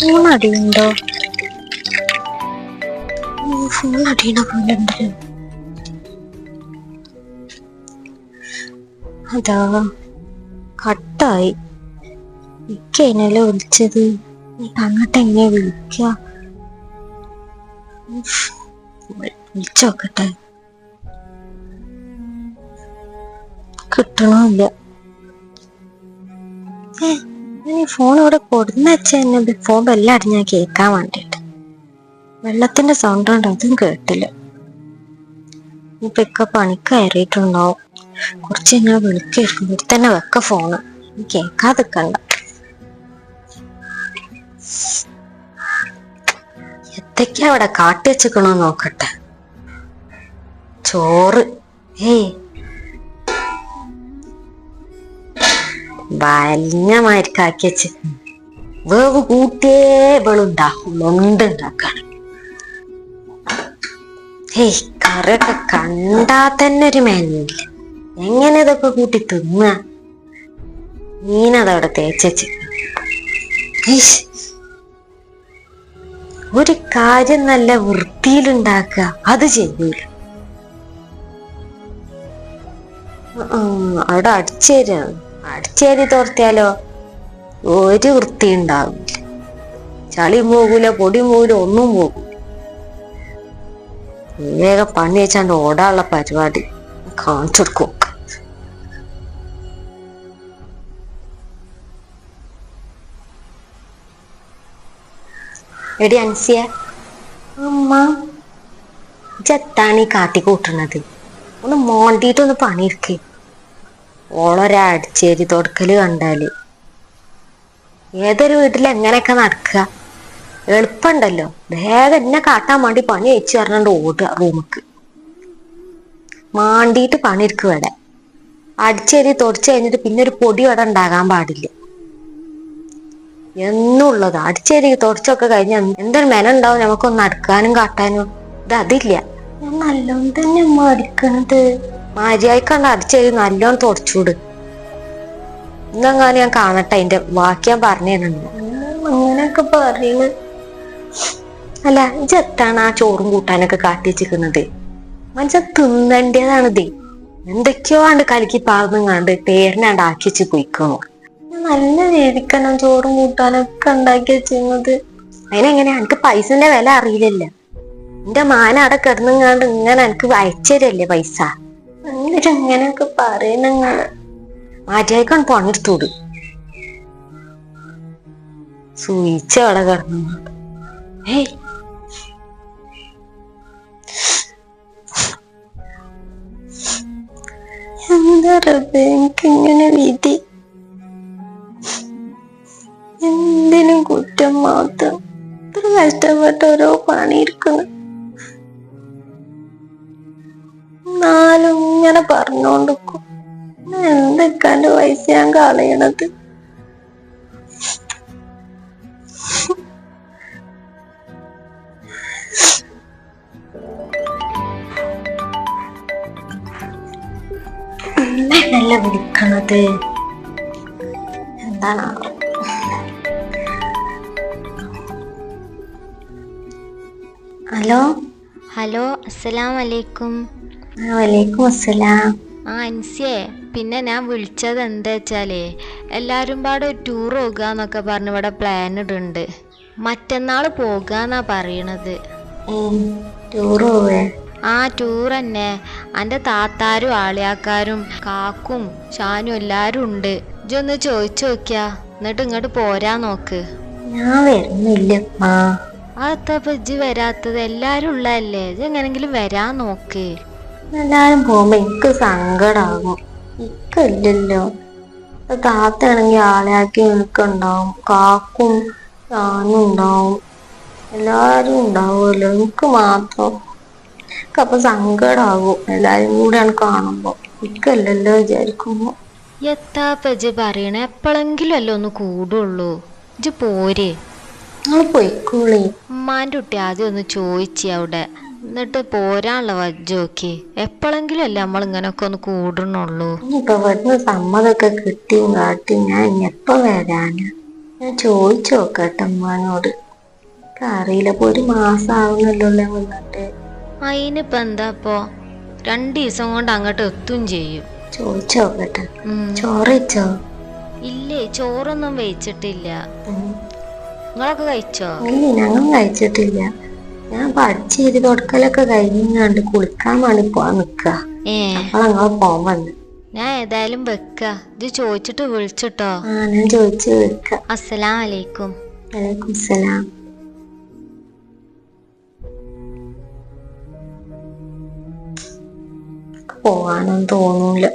Phone അടിയുണ്ടോ phone അടിയണ പോലെ ഉണ്ടല്ലോ അതാ കട്ടായി. ഇക്ക അതിനല്ലേ വിളിച്ചത്? അങ്ങോട്ട് എങ്ങനെയാ വിളിക്ക? ഉഫ്, വി- വിളിച്ചോക്കട്ടെ. കിട്ടണില്ല ഫോൺ ഇവിടെ കൊടുന്ന വെച്ച ഫോൺ ബെല്ലടി ഞാൻ കേൾക്കാൻ വേണ്ടിട്ട് വെള്ളത്തിന്റെ സൗണ്ട് ഉണ്ട് അതും കേട്ടില്ല. ഇപ്പൊ ഇക്ക പണിക്ക് കയറിയിട്ടുണ്ടാവും കുറച്ച് ഞാൻ വിളിക്കായിരിക്കും. ഇവിടെ തന്നെ വെക്ക ഫോണ് കേൾക്കാതെ കണ്ട എത്തൊക്കെയാ അവിടെ കാട്ടി വെച്ചിക്കണോ നോക്കട്ടെ. ചോറ്. ഏയ് വലിഞ്ഞമാരിക്കാക്കി വെച്ച് വേവ് കൂട്ടിയേ ഇവളുണ്ടാക്കുള്ളൂ എന്തുണ്ടാക്കാണ് ഏയ് കറിയൊക്കെ കണ്ടാ തന്നെ ഒരു മേനില്ല എങ്ങനെ ഇതൊക്കെ കൂട്ടി തിന്ന? മീനതവിടെ തേച്ചു ഒരു കാര്യം നല്ല വൃത്തിയിലുണ്ടാക്കുക. അത് ചെയ്യൂല. അവിടെ അടിച്ചേരാണ് അടിച്ചേരി തോർത്തിയാലോ? ഒരു വൃത്തി ഉണ്ടാവില്ല ചളി പോകൂല പൊടി പോകൂല ഒന്നും പോകൂല വേഗം പണി വെച്ചാണ്ട് ഓടാനുള്ള പരിപാടി കാണിച്ചെടുക്കും. എടി അൻസിയ. അമ്മ. ജത്താണ് ഈ കാട്ടിക്കൂട്ടണത് ഒന്ന് മോണ്ടിട്ടൊന്ന് പണിയെടുക്കേ. ഓളൊരാ അടിച്ചേരി തൊടുക്കൽ കണ്ടാൽ. ഏതൊരു വീട്ടിൽ എങ്ങനെയൊക്കെ നടക്കുക. എളുപ്പമുണ്ടല്ലോ വേഗം എന്നെ കാട്ടാൻ വേണ്ടി പണി അയച്ചു പറഞ്ഞുകൊണ്ട് ഓടുക റൂമിക്ക്. മാണ്ടിയിട്ട് എടുക്കും ഇവിടെ. അടിച്ചേരി തുടച്ചു കഴിഞ്ഞിട്ട് പിന്നെ ഒരു പൊടി ഇവിടെ ഉണ്ടാകാൻ പാടില്ല. എന്നുള്ളത് അടിച്ചേരി തുടച്ചൊക്കെ കഴിഞ്ഞ എന്തൊരു മെന ഉണ്ടാവും നമുക്കൊന്ന് അടുക്കാനും കാട്ടാനും. ഇത് അതില്ല. ഞാൻ നല്ലോണം തന്നെ അമ്മ അടിക്കണത് മാരിയായിക്കണ്ട് അടിച്ചേരി നല്ലോണം തുടച്ചൂട്. ഇന്നെങ്ങാനും ഞാൻ കാണട്ടെ അതിന്റെ ബാക്കി ഞാൻ പറഞ്ഞു തരുന്നുണ്ട് അങ്ങനെയൊക്കെ പറയുന്നത് അല്ല ഇജെത്താണ് ആ ചോറും കൂട്ടാനൊക്കെ കാട്ടിച്ചിരിക്കുന്നത് വെച്ചിരിക്കുന്നത്? മനസ്സ തിന്നേണ്ടതാണിത് എന്തൊക്കെയോ ആണ്ട് കലക്കി പാർന്നുങ്ങാണ്ട് പേരിനാണ്ട് ആക്കി വെച്ച് പോയിക്കണു. നല്ല രീതിക്കാണ് ചോറും കൂട്ടാനൊക്കെ ഉണ്ടാക്കി വെച്ചിരുന്നത്. അതിനെങ്ങനെ എനിക്ക് പൈസന്റെ വില അറിയില്ല എന്റെ മാന അവിടെ കിടന്നുങ്ങാണ്ട് ഇങ്ങനെ എനിക്ക് അയച്ചതല്ലേ പൈസ? എന്നിട്ട് ഇങ്ങനെയൊക്കെ പറയുന്നങ്ങൾ പണിയെടുത്തോട്. സൂയിച്ച അവിടെ കിടന്നു. ഏയ് എന്താ റബ്ബേ വിധി. എന്തിനും കുറ്റം മാത്രം. ഇത്ര കഷ്ടപ്പെട്ട ഓരോ പണിയിരിക്കുന്നു എന്നാലും ഇങ്ങനെ പറഞ്ഞോണ്ടിരിക്കും. എന്തൊക്കെ പൈസ ഞാൻ കളയണത്? എന്നല്ല വിളിക്കണത്? എന്താണ്? ഹലോ? ഹലോ അസ്സലാം വലൈക്കും അസ്സലാം ആ അൻസിയെ പിന്നെ ഞാൻ വിളിച്ചത് എന്താ വെച്ചാലേ എല്ലാവരും പാടെ ടൂർ പോകുകയെന്നൊക്കെ പറഞ്ഞ് ഇവിടെ പ്ലാൻ ഇടുന്നുണ്ട്. മറ്റന്നാൾ പോകാന്നാ പറയണത്. ടൂർ പോവേ? ആ ടൂർ തന്നെ. എന്റെ താത്താരും ആളിയാക്കാരും കാക്കും ഷാനും എല്ലാരും ഉണ്ട്. ഇജൊന്ന് ചോദിച്ചു നോക്കിയാ. എന്നിട്ട് ഇങ്ങോട്ട് പോരാ നോക്ക്. ഞാൻ വരുന്നില്ലപ്പാ അതെത്താ ഇജ്ജ് വരാത്തത്? എല്ലാരും ഉള്ളതല്ലേ? ഇജ് എങ്ങനെങ്കിലും വരാൻ നോക്ക്. എല്ലാരും പോകുമ്പോ എനിക്ക് സങ്കടാകും എനിക്കില്ലല്ലോ താത്തയാണെങ്കിൽ ആളെയാക്കി എനിക്കുണ്ടാവും കാക്കും ഞാനും ഉണ്ടാവും. എല്ലാരും ഉണ്ടാവുമല്ലോ. എനിക്ക് മാത്രം എനിക്ക് അപ്പൊ സങ്കടാകും എല്ലാരും കൂടെയാണ് കാണുമ്പോ എനിക്കല്ലല്ലോ വിചാരിക്കുമ്പോ. എത്താ പജ പറയണേ? എപ്പോഴെങ്കിലും അല്ല ഒന്ന് കൂടുള്ളൂ. ഇജ് പോരെ. നിങ്ങൾ പൊയ്ക്കോളി. ഉമ്മാന്റെ കുട്ടി ആദ്യം ഒന്ന് ചോദിച്ചേ അവിടെ. എന്നിട്ട് പോരാനുള്ള വജ്ജോക്കി എപ്പോഴെങ്കിലും അല്ലേ നമ്മൾ ഇങ്ങനൊക്കെ ഒന്ന് കൂടണുള്ളൂ. ഇനിയിപ്പൊ ഇവിടുന്ന് സമ്മതൊക്കെ കിട്ടിയും കാട്ടി ഞാൻ എപ്പോ വരാന്? ഞാൻ ചോദിച്ചു നോക്കട്ടെ ഉമ്മാനോട്. അറിയില്ല ഇപ്പൊ ഒരു മാസം ആവുന്നല്ലോ വന്നിട്ട് അതിനിപ്പോ എന്താ ഇപ്പോ? രണ്ട് ദിവസം കൊണ്ട് അങ്ങോട്ട് എത്തും ചെയ്യും. ചോദിച്ചു നോക്കട്ടെ. ഉം. ചോറ് ഇല്ലേ ചോറൊന്നും വെച്ചിട്ടില്ല നിങ്ങളൊക്കെ കഴിച്ചോ? ഇല്ല ഞങ്ങൾ കഴിച്ചിട്ടില്ല. ഞാൻ പഠിച്ച് ചെയ്ത് കൊടുക്കലൊക്കെ കഴിഞ്ഞാണ്ട് കുളിക്കാൻ വേണ്ടി പോവാൻ നിക്ക. ഏ. പോവാൻ വന്നു. ഞാൻ ഏതായാലും വെക്ക. ഇത് ചോദിച്ചിട്ട് വിളിച്ചിട്ടോ. ആ ഞാൻ ചോദിച്ചു വെക്ക അസ്സലാം വലൈക്കും വലൈക്കും അസ്സലാം പോവാനൊന്നും തോന്നൂല.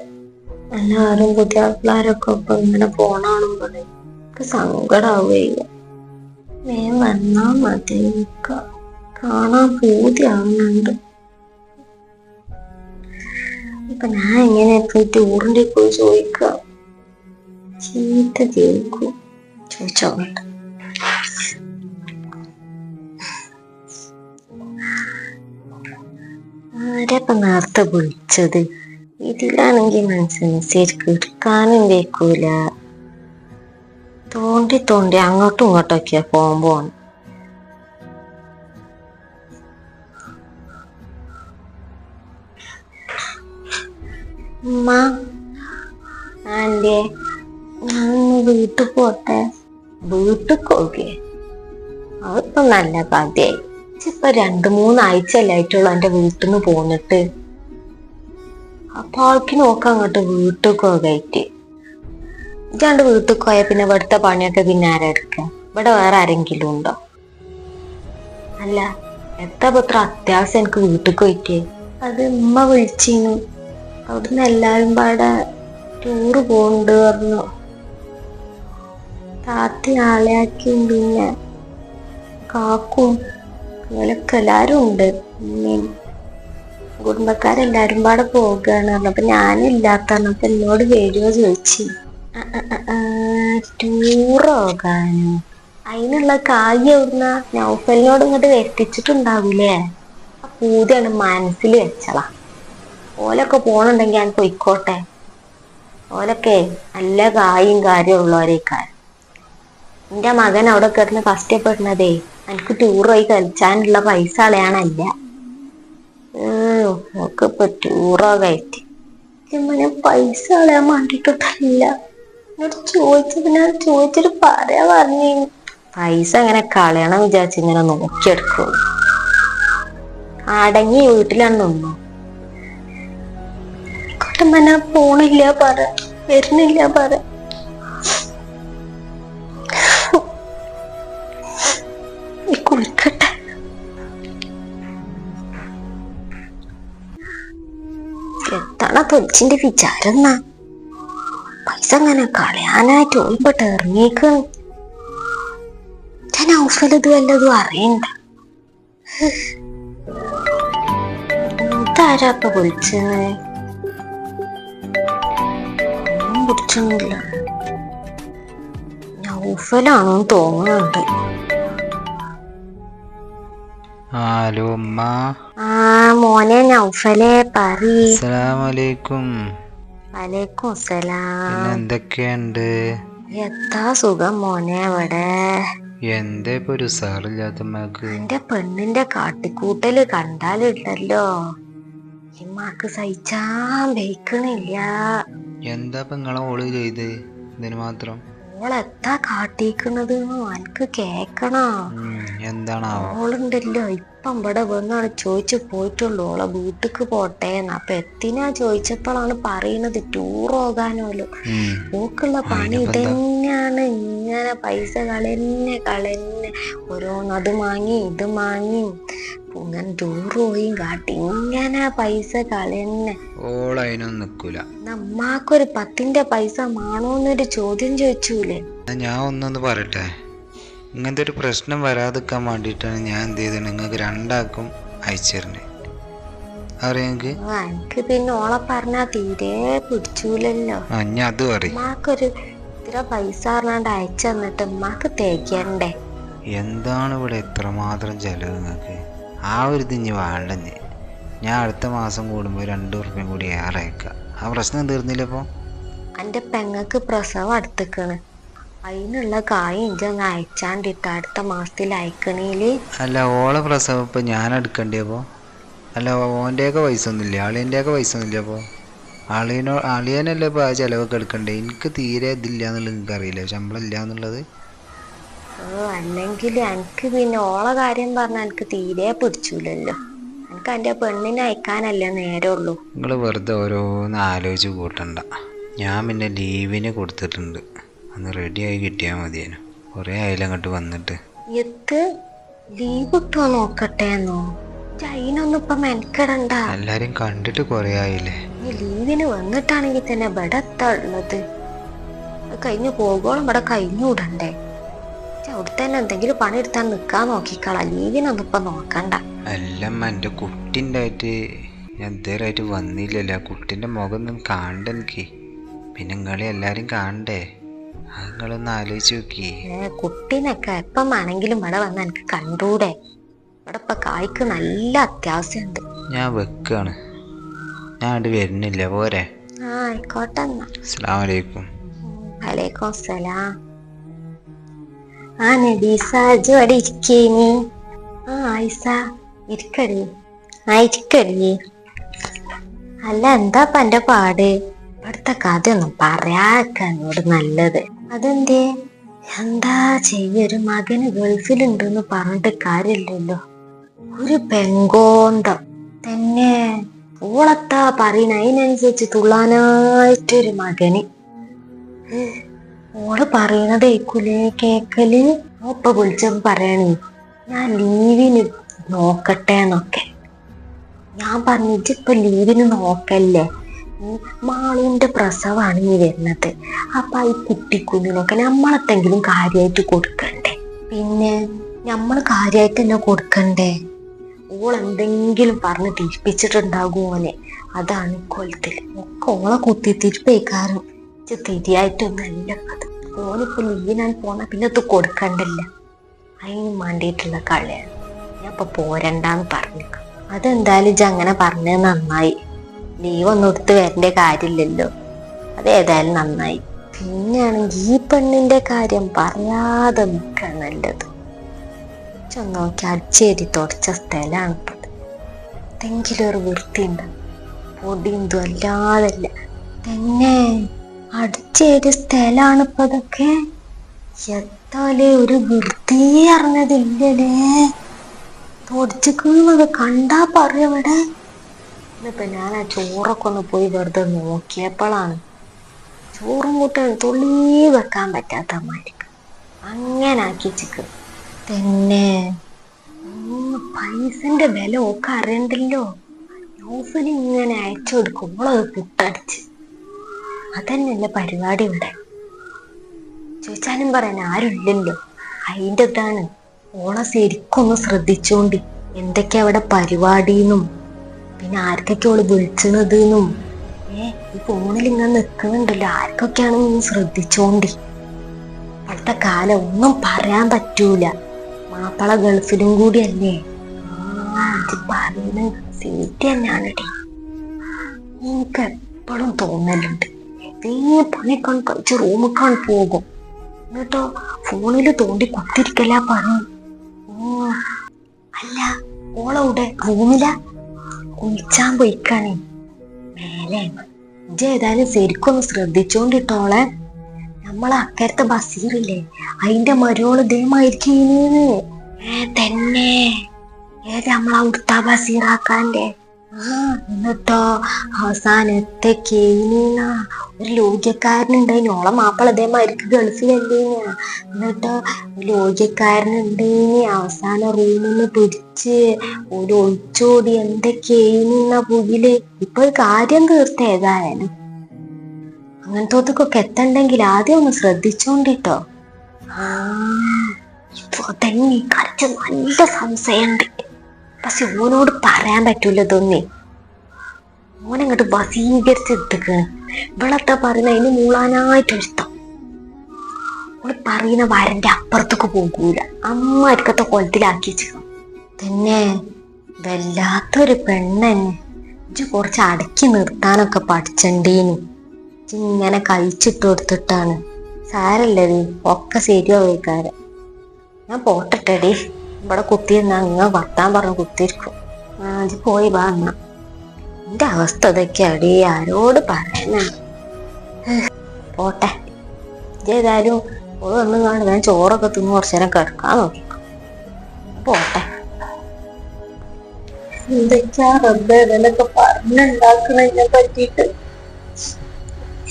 എല്ലാരും പുതിയ പിള്ളേരൊക്കെ ഇപ്പൊ ഇങ്ങനെ പോണാണെന്ന് പറയും. സങ്കടാവുകയില്ല വേഗം വന്നാ മതി എനിക്ക് കാണാൻ പൂതിയാവുന്നുണ്ട്. ഇപ്പൊ ഞാൻ എങ്ങനെ പോയി ടൂറിന്റെ പോയി ചോദിക്കുക ചീത്ത കേൾക്കും. ചോദിച്ചോട്ടെ ആരപ്പ നേരത്തെ വിളിച്ചത്? ഇതിലാണെങ്കിൽ മനസ്സനുസരിച്ച് എടുക്കാനും വെക്കൂല തോണ്ടി തോണ്ടി അങ്ങോട്ടും ഇങ്ങോട്ടൊക്കെയാ ഫോൺ വീട്ടിൽ പോട്ടെ. വീട്ടിൽ പോകെ. അതിപ്പോ നല്ല കാര്യായി ഇപ്പൊ രണ്ടു മൂന്നാഴ്ചയല്ലായിട്ടുള്ളൂ എന്റെ വീട്ടിൽ നിന്ന് പോന്നിട്ട്. അപ്പൊ ആൾക്ക് നോക്കാം അങ്ങോട്ട് വീട്ടിൽ പോകായിട്ട് ഇതാണ്ട് വീട്ടിൽ പോയാൽ പിന്നെ ഇവിടുത്തെ പണിയൊക്കെ പിന്നെ ആരാ എടുക്ക? ഇവിടെ വേറെ ആരെങ്കിലും ഉണ്ടോ? അല്ല എത്ര പത്ര അത്യാവശ്യം എനിക്ക് വീട്ടിൽ പോയിട്ട്. അത് ഉമ്മ വിളിച്ചിരുന്നു അവിടുന്ന് എല്ലാവരും പാടെ ടൂറ് പോണ്ട് പറഞ്ഞു. താത്തി ആളെയാക്കിയും പിന്നെ കാക്കും അങ്ങനെയൊക്കെ എല്ലാവരും ഉണ്ട്. കുടുംബക്കാരെല്ലാരും പാടെ പോകുകയാണ് അപ്പൊ ഞാനില്ലാത്ത അപ്പൊ എന്നോട് വരുമോ ചോദിച്ചു. ടൂറോ കാണോ അതിനുള്ള കായ് എവിടുന്ന? നൗഫലിനോട് ഇങ്ങോട്ട് വരുത്തിച്ചിട്ടുണ്ടാവൂലേ? ആ പൂതിയാണ് മനസ്സിൽ വെച്ചളാ ഓലൊക്കെ പോണുണ്ടെങ്കിൽ ഞാൻ പൊയ്ക്കോട്ടെ. ഓലൊക്കെ നല്ല കായും കാര്യം ഉള്ളവരേക്കാൾ. എന്റെ മകൻ അവിടെ കിടന്ന് കഷ്ടപ്പെടുന്നതേ എനിക്ക് ടൂർ പോയി കളിച്ചാനുള്ള പൈസ അളയാണല്ല ഒക്കെ ഇപ്പൊ ടൂറോ കയറ്റി. ഇമ്മനെ പൈസ അളയാൻ വേണ്ടിട്ടല്ല എന്നോട് ചോദിച്ചതിനാ ചോദിച്ചിട്ട് പറയാ പറഞ്ഞു പൈസ അങ്ങനെ കളയണം വിചാരിച്ച് ഇങ്ങനെ അടങ്ങി വീട്ടിലാണ് നിന്നു. കൊട്ടമ്മന പോണില്ല പറ. വരുന്നില്ല പറ. കുളിക്കട്ടെ. എന്താണ് തൊച്ചിന്റെ വിചാരം എന്നാ പൈസ അങ്ങനെ കളയാനായിട്ട് ഓൽപ്പെട്ട് ഇറങ്ങിയേക്ക് ഞാൻ ഔഫൽ വല്ലതും അറിയണ്ട. വിളിച്ചത് ഒന്നും പിടിച്ചൊന്നുമില്ല നൗഫലാണെന്ന് തോന്നുന്നുണ്ട്. ഹലോ ഉമ്മ ആ മോനെ നൗഫലെ പറി അസ്സലാമലൈക്കും. വലൈക്കും സലാം എന്തൊക്കെയുണ്ട് എത്താ സുഖം മോനെ അവിടെ? എന്തേ ഇപ്പൊ ഒരു സാറില്ലാത്ത എന്റെ പെണ്ണിന്റെ കാട്ടിക്കൂട്ടൽ കണ്ടാലുണ്ടല്ലോ ഇമ്മാക്ക് സഹിച്ചാൻ വയ്ക്കണില്ല എന്താ ഇപ്പൊ നിങ്ങളെ ഓൾ ചെയ്ത്? ഇതിന് മാത്രം. ഓളെത്താ കാട്ടിക്കുന്നത് എനിക്ക് കേക്കണോ? എന്താണ് എന്താണാവോ? ഓളുണ്ടല്ലോ ഇപ്പം ഇവിടെ വന്നാണ് ചോദിച്ചു പോയിട്ടുള്ളൂ ഓളെ വീട്ടിക്ക് പോട്ടെ എന്ന് അപ്പൊ എത്തിനാ ചോദിച്ചപ്പോഴാണ് പറയുന്നത് ടൂർ പോകാനോലോ ഓക്കുള്ള പണി? ഇതന്നെയാണ് ഇങ്ങനെ പൈസ കളന്നെ കളന്നെ. ഓരോന്ന് അത് വാങ്ങി ഇത് വാങ്ങി. ഇങ്ങനെ ടൂർ പോയും കാട്ടി ഇങ്ങനെ പൈസ കളന്നെ. ഓൾ അതിനൊന്നും നിക്കൂല. നമ്മക്കൊരു പത്തിന്റെ പൈസ മാണോന്നൊരു ചോദ്യം ചോദിച്ചൂലേ? ഞാൻ ഒന്നൊന്ന് പറയട്ടെ? ഇങ്ങനത്തെ ഒരു പ്രശ്നം വരാതിരിക്കാൻ വേണ്ടിയിട്ടാണ് ഞാൻ എന്ത് ചെയ്തത്? നിങ്ങൾക്ക് രണ്ടാക്കും അയച്ചിരുന്നത് അറിയാം എനിക്ക് പിന്നെ ഓളെ പറഞ്ഞാ തീരെ പിടിച്ചൂലല്ലോ. ഞാൻ അത് പറയും. ഇത്ര പൈസ പറഞ്ഞാണ്ട് അയച്ചു തന്നിട്ട് ഉമ്മാക്ക് തേക്കണ്ടേ? എന്താണ് ഇവിടെ എത്രമാത്രം ചെലവ് നിങ്ങൾക്ക്? ആ ഒരു ഇത് ഇനി വേണ്ടെന്ന്. ഞാൻ അടുത്ത മാസം കൂടുമ്പോൾ രണ്ട് ഉറുപ്പ്യം കൂടി ഏറെ അയക്കാം. ആ പ്രശ്നം തീർന്നില്ല ഇപ്പോൾ എന്റെ പെങ്ങക്ക് പ്രസവം അടുത്തേക്കാണ്. അതിനുള്ള കായ് അയച്ചാണ്ടിട്ട് അടുത്ത മാസത്തിൽ അയക്കണേൽ. അല്ല ഓളെ പ്രസവം ഇപ്പൊ ഞാൻ എടുക്കണ്ടേ അല്ല ഓന്റെയൊക്കെ പൈസ ഒന്നുമില്ല? ആളിന്റെയൊക്കെ പൈസ ഒന്നുമില്ല അപ്പോൾ ആളിനോ ആളിയനല്ലേ ഇപ്പോൾ ആ ചിലവൊക്കെ എടുക്കണ്ടേ? എനിക്ക് തീരെ ഇതില്ല എന്നുള്ളത് നിങ്ങൾക്ക് അറിയില്ല ശമ്പളം ഇല്ല എന്നുള്ളത്. ഓ അല്ലെങ്കിൽ എനിക്ക് പിന്നെ ഓളെ കാര്യം പറഞ്ഞാൽ എനിക്ക് തീരെ പിടിച്ചില്ലല്ലോ എനിക്ക് എന്റെ പെണ്ണിനെ അയക്കാനല്ലേ നേരമുള്ളൂ. നിങ്ങൾ വെറുതെ ഓരോന്ന് ആലോചിച്ച് കൂട്ടണ്ട. ഞാൻ പിന്നെ ലീവിന് കൊടുത്തിട്ടുണ്ട്. ഒന്ന് റെഡിയായി കിട്ടിയാൽ മതിയേനു. കുറേ ആയില്ല അങ്ങോട്ട് വന്നിട്ട്. എക്ക് ലീവ് കിട്ടുമോ നോക്കട്ടെ എന്നോ? അതിനൊന്നും ഇപ്പൊ മെനക്കെടണ്ട. എല്ലാവരും കണ്ടിട്ട് കുറേ ആയില്ലേ? ഈ ലീവിന് വന്നിട്ടാണെങ്കിൽ തന്നെ ഇവിടെ എത്താ ഉള്ളത്. കഴിഞ്ഞ് പോകോളം ഇവിടെ കഴിഞ്ഞു വിടണ്ടേ. അവിടുത്തെ അവിടെ തന്നെ എന്തെങ്കിലും പണിയെടുത്താൻ നിക്കാൻ നോക്കിക്കളാ. ലീവിനൊന്നും ഇപ്പൊ നോക്കണ്ട. അല്ലമ്മ എന്റെ കുട്ടിന്റെ ആയിട്ട് ഞാൻ ഇതുവരെയായിട്ട് വന്നില്ലല്ലോ. ആ കുട്ടീന്റെ മുഖം ഒന്നും കാണണ്ട എനിക്ക് പിന്നെ നിങ്ങളെ എല്ലാരും കാണണ്ടേ? നിങ്ങളൊന്ന് ആലോചിച്ച് നോക്കി ഏ കുട്ടീനൊക്കെ എപ്പം ആണെങ്കിലും ഇവിടെ വന്ന് എനിക്ക് കണ്ടൂടെ? ഇവിടെ ഇപ്പൊ കായ്ക്ക് നല്ല അത്യാവശ്യമുണ്ട്. ഞാൻ വെക്കാണ്. ഞാൻ അങ്ങോട്ട് വരുന്നില്ല പോരെ. ആ ആയിക്കോട്ടെ എന്നാ. അസ്സാം വലൈക്കും വലൈക്കും സലാം ആ നബീസ അജു അവിടെ ഇരിക്കേനി. ആ ആയിസ ഇരിക്കടി. ആ ഇരിക്കടി. അല്ല എന്താ എന്റെ പാട്? ഇവിടുത്തെ കഥയൊന്നും പറയാക്കന്നോട് നല്ലത്. അതെന്തേ? എന്താ ചെയ്യ? ഒരു മകന് ഗൾഫിലുണ്ടെന്ന് പറഞ്ഞിട്ട് കാര്യമില്ലല്ലോ. ഒരു പെങ്കോന്തം. തന്നെ ഓളത്താ പറയുന്ന? അതിനനുസരിച്ച് തുള്ളാനായിട്ടൊരു മകന്. ഓൾ പറയണത് ഏക്കൂലേ? കേക്കൽ? ഒപ്പ വിളിച്ചപ്പോ പറയണേ ഞാൻ ലീവിന് നോക്കട്ടെ എന്നൊക്കെ. ഞാൻ പറഞ്ഞിട്ട് ഇപ്പൊ ലീവിന് നോക്കല്ലേ? ഉം, പ്രസവമാണ് ഈ വരുന്നത്. അപ്പൊ ഈ കുട്ടിക്കുഞ്ഞിനൊക്കെ നമ്മളെന്തെങ്കിലും കാര്യമായിട്ട് കൊടുക്കണ്ടേ? പിന്നെ നമ്മൾ കാര്യമായിട്ട് തന്നെ കൊടുക്കണ്ടേ? ഓൾ എന്തെങ്കിലും പറഞ്ഞ് തിരിപ്പിച്ചിട്ടുണ്ടാകും ഓനെ. അതാണ് കൊലത്തിൽ ഒക്കെ ഓളെ കുത്തി തിരിപ്പേക്കാരും. തിരിയായിട്ടൊന്നല്ല അത്. ഓനിപ്പോ ലീവിനാൻ പോണ പിന്നെ അത് കൊടുക്കണ്ടല്ല. അതിന് വേണ്ടിയിട്ടുള്ള കളിയാണ്. ഞാൻ ഇപ്പൊ പോരണ്ടാന്ന് പറഞ്ഞു അതെന്തായാലും ഇജ് അങ്ങനെ പറഞ്ഞത് നന്നായി. ലീവ് ഒന്നും എടുത്ത് വരേണ്ട കാര്യമില്ലല്ലോ. അത് ഏതായാലും നന്നായി. പിന്നെയാണെങ്കിൽ ഈ പെണ്ണിന്റെ കാര്യം പറയാതെ നിൽക്കാൻ നല്ലത്. നോക്കി അടിച്ചേരി തുടച്ച സ്ഥലമാണ് എന്തെങ്കിലും ഒരു വൃത്തിയുണ്ട്. പൊടിയും ഇതും അല്ലാതല്ല. തന്നെ അടിച്ചേരി സ്ഥലാണ് ഇപ്പൊ ഇതൊക്കെ എത്താലേ ഒരു വൃത്തി അറിഞ്ഞതില്ലല്ലേ. തുടച്ചിക്കുന്നത് കണ്ടാ പറയവിടെ ഇന്നിപ്പോ ഞാൻ ആ ചോറൊക്കെ ഒന്ന് പോയി വെറുതെ നോക്കിയപ്പോഴാണ് ചോറും കൂട്ടാൻ തുള്ളി വെക്കാൻ പറ്റാത്ത മാതിരിക്ക് അങ്ങനെ ആക്കി ചിക്ക് തന്നെ. ഉം, പൈസന്റെ വില ഒക്കെ അറിയണ്ടല്ലോ. ന്യൂസിന് ഇങ്ങനെ അയച്ചു കൊടുക്കുമ്പോഴത് പുട്ടടിച്ച്. അതന്നെയല്ലേ പരിപാടി ഇവിടെ. ചോദിച്ചാലും പറയാൻ ആരുമില്ലല്ലോ. അതിന്റെ ഇതാണ് ഓളെ ശരിക്കൊന്ന് ശ്രദ്ധിച്ചോണ്ടി. എന്തൊക്കെയാ അവിടെ പരിപാടിന്നും പിന്നെ ആർക്കൊക്കെ ഓൾ വിളിച്ചണെന്നും ഏ ഈ ഫോണിൽ ഇങ്ങനെ നിൽക്കുന്നുണ്ടല്ലോ ആർക്കൊക്കെയാണ് നീ ശ്രദ്ധിച്ചോണ്ടി? ഇപ്പോഴത്തെ കാലം ഒന്നും പറയാൻ പറ്റൂല. മാപ്പള ഗൾഫിലും കൂടിയല്ലേ? ആ ഇത് പറയുന്നത് സീറ്റ് തന്നെയാണടി എനിക്ക് എപ്പോഴും തോന്നലുണ്ട്. നീ പണിക്കാൻ കഴിച്ച് റൂമിക്കാൻ പോകും. എന്നിട്ടോ ഫോണിൽ തോണ്ടി കുത്തിരിക്കല പണി. അല്ല ഓളവിടെ റൂമിലാ കുളിച്ചാൻ പോയിക്കാണേ മേലെ. ഇജ്ജ് ഏതായാലും ശരിക്കൊന്ന് ശ്രദ്ധിച്ചോണ്ടിട്ടോളെ നമ്മളെ അക്കരത്തെ ബസീറില്ലേ അതിന്റെ മരുവോൾ ഇതേമായിരിക്കും ഏ തന്നെ. ഏത് നമ്മളെ ഉടുത്ത ബസീറാക്കാന്റെ ആ എന്നിട്ടോ അവസാനത്തെ കേനീന ഒരു ലോഗ്യക്കാരനുണ്ടായിന്. ഓളെ മാപ്പിള അതേമാതിരിക്ക് ഗൾഫിലല്ലേന എന്നിട്ട് ലോഗ്യക്കാരനുണ്ടേനി അവസാന റൂമിൽ നിന്ന് പിടിച്ച് ഒരു ഒളിച്ചോടി. എന്തൊക്കെയായിന്ന പുകിൽ ഇപ്പൊ ഒരു കാര്യം തീർത്ത ഏതായാലും. അങ്ങനത്തോട്ടൊക്കെ എത്തണ്ടെങ്കിൽ ആദ്യം ഒന്ന് ശ്രദ്ധിച്ചോണ്ടിട്ടോ. ആ കളിച്ച നല്ല സംശയമുണ്ട് പക്ഷെ ഓനോട് പറയാൻ പറ്റൂല ഇതൊന്നേ. ഓനങ്ങോട്ട് വസീകരിച്ചെടുത്തേക്കാണ് ഇവളെത്താ പറയുന്ന അതിന് മൂളാനായിട്ട് ഇഷ്ടം. ഇവിടെ പറയുന്ന വരന്റെ അപ്പുറത്തേക്ക് പോകൂല. അമ്മ കൊലത്തിലാക്കി വെച്ചിരുന്നു തന്നെ വല്ലാത്തൊരു പെണ്ണെന്നെ ഇജ്ജ് കുറച്ച് അടക്കി നിർത്താനൊക്കെ പഠിച്ചണ്ടേനു. ഇങ്ങനെ കഴിച്ചിട്ട് കൊടുത്തിട്ടാണ്. സാരല്ലേ ഒക്കെ ശരിയാവേക്കാര് ഞാൻ പോട്ടെടി ഇവിടെ കുത്തിയിരുന്ന അങ്ങ് വർത്താൻ പറഞ്ഞ് കുത്തിയിരിക്കും. ആ അത് പോയി വാ എന്നാ. എന്റെ അവസ്ഥ ഇതൊക്കെയാടി ആരോട് പറയാനാ പോട്ടെ. ഇതേതായാലും ഓൾ വന്നു കാണും. ഞാൻ ചോറൊക്കെ തിന്ന് കുറച്ചു നേരം കിടക്കാൻ നോക്കി. പോട്ടെ. എന്തൊക്കെയാ റബ്ബേ ഇതിലൊക്കെ പറഞ്ഞുണ്ടാക്കണതിനെ പറ്റിയിട്ട്?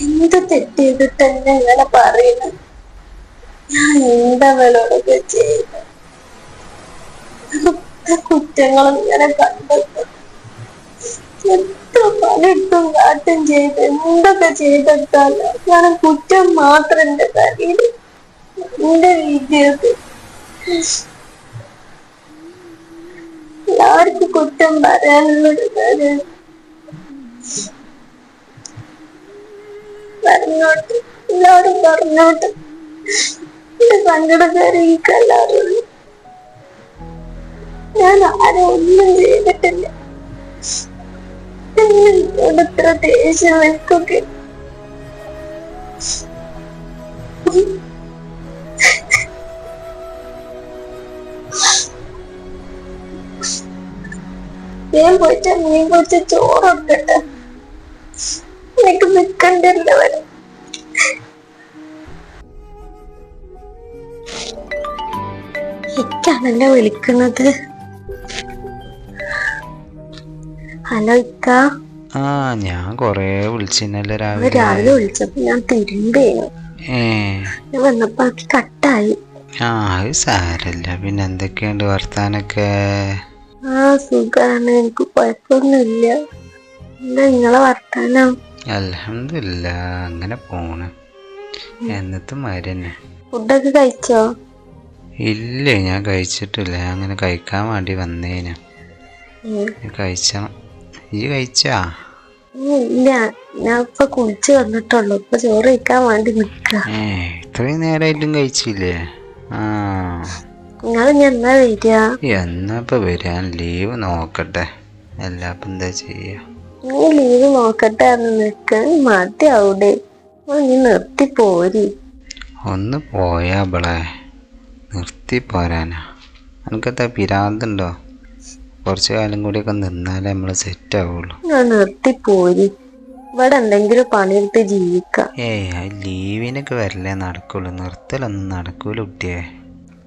എന്ത് തെറ്റ് ചെയ്തിട്ട് എന്നെ ഇങ്ങനെ പറയുന്നത് ഞാൻ എന്താ അവളോടൊക്കെ ചെയ്യുന്നത് കുറ്റങ്ങളും ഇങ്ങനെ കണ്ടെത്തും എത്ര കാട്ടും ചെയ്ത് എന്തൊക്കെ ചെയ്തെടുത്താൽ ഞാൻ കുറ്റം മാത്രം എന്റെ തലയിൽ കുറ്റം പറയാനുള്ളൊരു കാര്യം പറഞ്ഞോട്ട് എല്ലാവരും പറഞ്ഞോട്ട്. എന്റെ ഞാൻ ആരും ഒന്നും ചെയ്തിട്ടില്ല. ഇത്ര ദേഷ്യം എനിക്കൊക്കെ ഞാൻ പോയിട്ട് മീൻ പൊരിച്ച ചോറൊക്കെ എനിക്ക് നിക്കണ്ടല്ലോ വരെ വിളിക്കുന്നത്. ഹലോ ഇക്ക. ആ ഞാൻ കൊറേ വിളിച്ചിന്നല്ലേ രാവിലെ. രാവിലെ വിളിച്ചപ്പോ ഞാൻ തിരുമ്പേനു ഏ. ഞാൻ വന്നപ്പോ അത് കട്ടായി. ആ അത് സാരല്ല. പിന്നെ എന്തൊക്കെയുണ്ട് വർത്താനൊക്കെ? ആ സുഖാണ്. എനിക്ക് കുഴപ്പമൊന്നുമില്ല എന്താ നിങ്ങളെ വർത്താനം? അലഹമില്ല അങ്ങനെ പോണ്. എന്നിട്ട് മാതിരി തന്നെ ഫുഡൊക്കെ കഴിച്ചോ? ഇല്ല ഞാൻ കഴിച്ചിട്ടില്ല. അങ്ങനെ കഴിക്കാൻ വേണ്ടി വന്നേനാ. കഴിച്ചണം. ഈ കഴിച്ചാ? ഇല്ല ഞാൻ ഇപ്പൊ കുളിച്ചു വന്നിട്ടുള്ളൂ. ഇപ്പൊ ചോറ് കഴിക്കാൻ വേണ്ടി നിക്ക. ഇത്രയും നേരമായിട്ടും കഴിച്ചില്ലേ? ആ. നിങ്ങൾ ഇനി എന്നാ വരിക? എന്നപ്പോ വരാൻ ലീവ് നോക്കട്ടെ. എല്ലാപ്പം എന്താ ചെയ്യാ? നീ ലീവ് നോക്കട്ടെ എന്ന് മതി അവിടെ നീ നിർത്തി പോരി. ഒന്ന് പോയാ ബളെ നിർത്തി പോരാനാ. എനിക്കെന്താ പിരാന്തുണ്ടോ? കുറച്ച് കാലം കൂടിയൊക്കെ നിന്നാലേ നമ്മൾ സെറ്റ് ആവുള്ളൂ. ഞാൻ പോരി. ഇവിടെ എന്തെങ്കിലും പണിയെടുത്ത് ജീവിക്കാം. ഏയ് ആ ലീവിനൊക്കെ വരലേ നടക്കുള്ളൂ. നിർത്തലൊന്നും നടക്കൂല കുട്ടിയെ.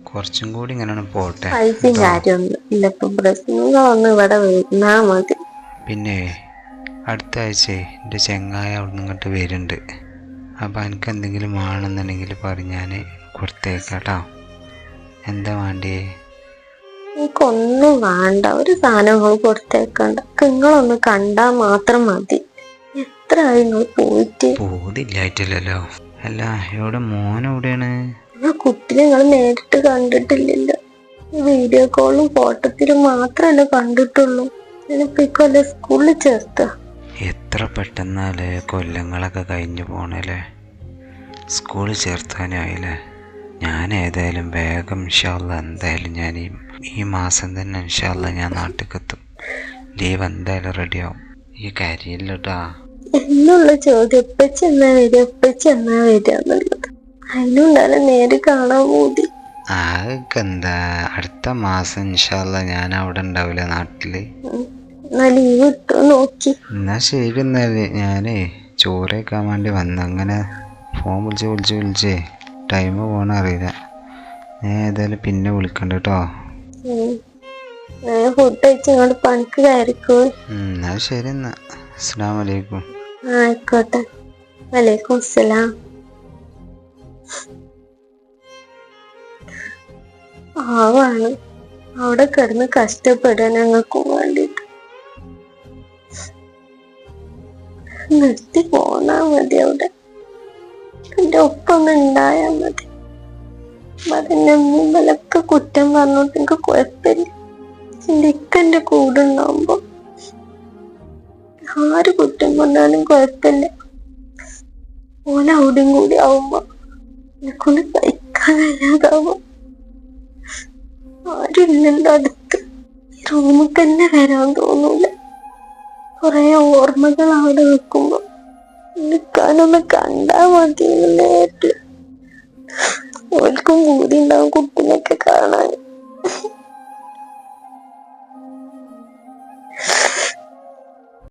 കുറച്ചും കൂടി ഇങ്ങനെ പോട്ടെ. പൈസയും കാര്യമൊന്നും ഇല്ല. ഇപ്പൊ പ്രശ്നങ്ങളൊന്നും ഇവിടെ വരുന്നാ മതി. പിന്നെ അടുത്ത ആഴ്ച എന്റെ ചെങ്ങായ അവിടെ ഇങ്ങോട്ട് വരുന്നുണ്ട്. അപ്പം എനിക്ക് എന്തെങ്കിലും വേണമെന്നുണ്ടെങ്കിൽ പറഞ്ഞാൽ കൊടുത്തേക്കാട്ടോ എന്താ വേണ്ടേ എനിക്കൊന്നും വേണ്ട. ഒരു സാധനങ്ങൾ കൊടുത്തേക്കണ്ട. നിങ്ങളൊന്ന് കണ്ടാ മാത്രം മതി. എത്ര ആയി നിങ്ങൾ പോയിട്ട്? പോതില്ലായിട്ടില്ലല്ലോ അല്ല എവിടെ മോൻ എവിടെയാണ്? ആ കുട്ടിനെ നിങ്ങൾ നേരിട്ട് കണ്ടിട്ടില്ലല്ലോ. വീഡിയോ കോളും ഫോട്ടത്തിലും മാത്രമല്ലേ കണ്ടിട്ടുള്ളൂ. ഞാനിപ്പോ ഈ കൊല്ലം സ്കൂളിൽ ചേർത്ത? എത്ര പെട്ടെന്നാലേ കൊല്ലങ്ങളൊക്കെ കഴിഞ്ഞു പോണല്ലേ സ്കൂളിൽ ചേർത്താനായില്ലേ. ഞാൻ ഏതായാലും വേഗം ഇൻഷാല്ല എന്തായാലും ഞാൻ ഈ ഈ മാസം തന്നെ ഇൻഷാല്ല ഞാൻ നാട്ടിലെത്തും ലീവ് എന്തായാലും റെഡിയാവും. ഈ കാര്യമില്ലട്ടാ. എന്നുള്ള ചോദ്യം എപ്പച്ചെന്നാ വരിക എപ്പച്ചെന്നാ വരിക എന്നുള്ളത്. അതിനുണ്ടാലും നേരെ കാണാൻ പോതി. ആകെ എന്താ അടുത്ത മാസം ഇൻഷാല്ല ഞാൻ അവിടെ ഉണ്ടാവില്ല നാട്ടിൽ? എന്നാ ലീവ് ഇട്ടോ നോക്കി. എന്നാ ശരി എന്നാൽ ഞാനേ ചോറേക്കാൻ വേണ്ടി വന്ന അങ്ങനെ ഫോൺ വിളിച്ച് വിളിച്ച് വിളിച്ചേ ടൈം പോണ അറിയില്ല ഞാൻ ഏതായാലും പിന്നെ വിളിക്കണ്ട കേട്ടോ. ഫുഡ് കഴിച്ച് പണിക്ക് കയറിക്കോ അത് ശരി എന്നാ. അസ്സാം വലൈക്കും ആയിക്കോട്ടെ. വലൈക്കും അസ്സലാം. ആവാണ്. അവിടെ കിടന്ന് കഷ്ടപ്പെടാൻ ഞങ്ങൾക്ക് വേണ്ടിട്ട് നിർത്തി പോന്നാ മതി അവിടെ. എന്റെ ഒപ്പം ഉണ്ടായാ മതി. അതിന്റെ മുമ്പിലൊക്കെ കുറ്റം പറഞ്ഞോട്ട് എനിക്ക് കുഴപ്പമില്ല. എന്റെ ഇക്കന്റെ കൂടെ ഉണ്ടാവുമ്പോ ആര് കുറ്റം പറഞ്ഞാലും കുഴപ്പമില്ല. ഓല അവിടെയും കൂടി ആവുമ്പോ എന്നെക്കൊണ്ട് കഴിക്കാൻ കഴിയാതാവും. ആരുമില്ലല്ലോ അടുത്ത്. റൂമിൽ തന്നെ വരാൻ തോന്നൂല. കൊറേ ഓർമ്മകൾ അവിടെ വെക്കുമ്പോ നിൽക്കാനൊന്ന് കണ്ടാ മതി നേരിട്ട് ഓൽക്കും കൂടി ഉണ്ടാവും കുട്ടിനൊക്കെ കാണാൻ.